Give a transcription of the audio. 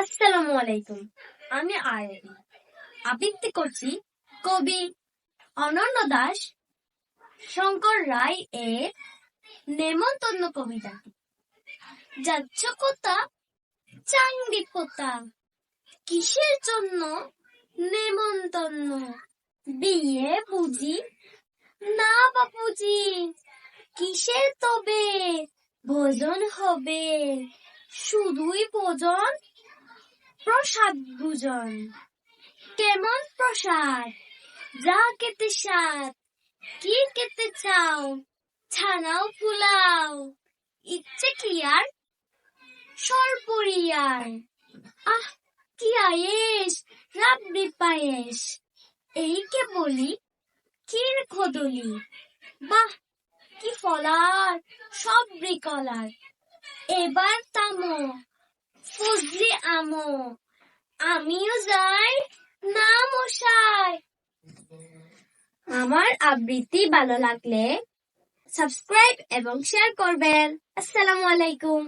আসসালামু আলাইকুম। আমি আয়েরি। আবৃত্তি করছি কবি অনন্য দাস, শঙ্কর রায় এর নেমন্তন্ন কবিতা। যাচ্ছ কোথা চাঙ্গি কোথা কিসের জন্য নেমন্তন্ন? বিয়ে বুঝি, না বাপুজি কিসের তবে? ভোজন হবে, শুধুই ভোজন প্রসাদ ভোজন কেমন প্রসাদ? যা খেতে স্বাদ। কি খেতে চাও? ছানাও ফুলাও ইচ্ছে কি আর? সরপরিয়ার আহ, কি আয়েস রাব্বি পায়েস এই কে বলি? কির খদলি। বাহ, কি ফলার, সব বিকলার। এবার তামো আমো আমিও যাই না মশাই আমার আবৃত্তি ভালো লাগলে সাবস্ক্রাইব এবং শেয়ার করবেন। আসসালামু আলাইকুম।